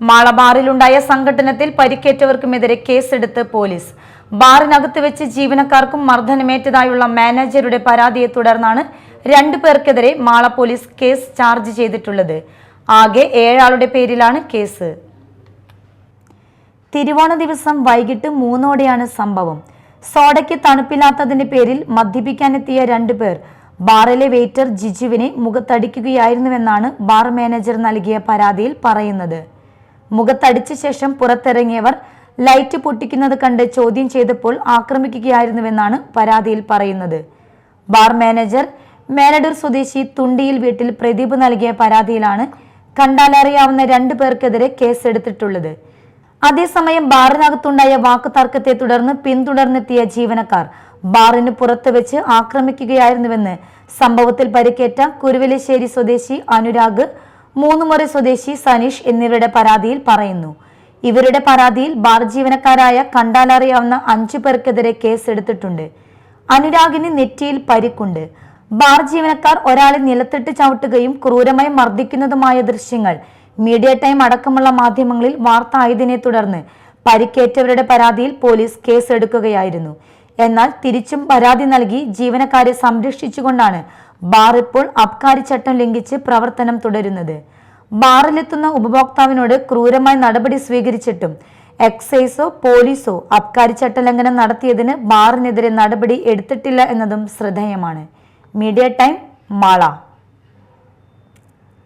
മാള സംഘടനത്തിൽ പരിക്കേറ്റവർക്കുമെതിരെ കേസെടുത്ത് പോലീസ്. ബാറിനകത്ത് വെച്ച് ജീവനക്കാർക്കും മർദ്ദനമേറ്റതായുള്ള മാനേജരുടെ പരാതിയെ തുടർന്നാണ് രണ്ടു പേർക്കെതിരെ മാള പോലീസ് കേസ് ചാർജ് ചെയ്തിട്ടുള്ളത്. ആകെ ഏഴാളുടെ പേരിലാണ് കേസ്. തിരുവോണ ദിവസം വൈകിട്ട് മൂന്നോടെയാണ് സംഭവം. സോഡയ്ക്ക് തണുപ്പില്ലാത്തതിന്റെ പേരിൽ മദ്യപിക്കാനെത്തിയ രണ്ടു പേർ. ബാറിലെ വെയിറ്റർ ജിജുവിനെ മുഖത്തടിക്കുകയായിരുന്നുവെന്നാണ് ബാർ മാനേജർ നൽകിയ പരാതിയിൽ പറയുന്നത്. മുഖത്തടിച്ച ശേഷം പുറത്തിറങ്ങിയവർ ലൈറ്റ് പൊട്ടിക്കുന്നത് കണ്ട് ചോദ്യം ചെയ്തപ്പോൾ ആക്രമിക്കുകയായിരുന്നുവെന്നാണ് പരാതിയിൽ പറയുന്നത്. ബാർ മാനേജർ മേലടൂർ സ്വദേശി തുണ്ടിയിൽ വീട്ടിൽ പ്രദീപ് നൽകിയ പരാതിയിലാണ് കണ്ടാലറിയാവുന്ന രണ്ടു പേർക്കെതിരെ കേസെടുത്തിട്ടുള്ളത്. അതേസമയം ബാറിനകത്തുണ്ടായ വാക്കുതർക്കത്തെ തുടർന്ന് പിന്തുടർന്നെത്തിയ ജീവനക്കാർ ബാറിന് പുറത്ത് വെച്ച് ആക്രമിക്കുകയായിരുന്നുവെന്ന് സംഭവത്തിൽ പരിക്കേറ്റ കുരുവലശ്ശേരി സ്വദേശി അനുരാഗ് മൂന്നുമുറി സ്വദേശി സനീഷ് എന്നിവരുടെ പരാതിയിൽ പറയുന്നു. ഇവരുടെ പരാതിയിൽ ബാർ ജീവനക്കാരായ കണ്ടാലറിയാവുന്ന അഞ്ചു പേർക്കെതിരെ കേസ് എടുത്തിട്ടുണ്ട് അനുരാഗിന് നെറ്റിയിൽ പരിക്കുണ്ട്. ബാർ ജീവനക്കാർ ഒരാളെ നിലത്തിട്ട് ചവിട്ടുകയും ക്രൂരമായി മർദ്ദിക്കുന്നതുമായ ദൃശ്യങ്ങൾ മീഡിയ ടൈം അടക്കമുള്ള മാധ്യമങ്ങളിൽ വാർത്ത ആയതിനെ തുടർന്ന് പരിക്കേറ്റവരുടെ പരാതിയിൽ പോലീസ് കേസെടുക്കുകയായിരുന്നു. എന്നാൽ തിരിച്ചും പരാതി നൽകി ജീവനക്കാരെ സംരക്ഷിച്ചുകൊണ്ടാണ് ബാർ ഇപ്പോൾ അബ്കാരി ചട്ടം ലംഘിച്ച് പ്രവർത്തനം തുടരുന്നത്. ബാറിലെത്തുന്ന ഉപഭോക്താവിനോട് ക്രൂരമായ നടപടി സ്വീകരിച്ചിട്ടും എക്സൈസോ പോലീസോ അബ്കാരി ചട്ടലംഘനം നടത്തിയതിന് ബാറിനെതിരെ നടപടി എടുത്തിട്ടില്ല എന്നതും ശ്രദ്ധേയമാണ്. Media time Mala.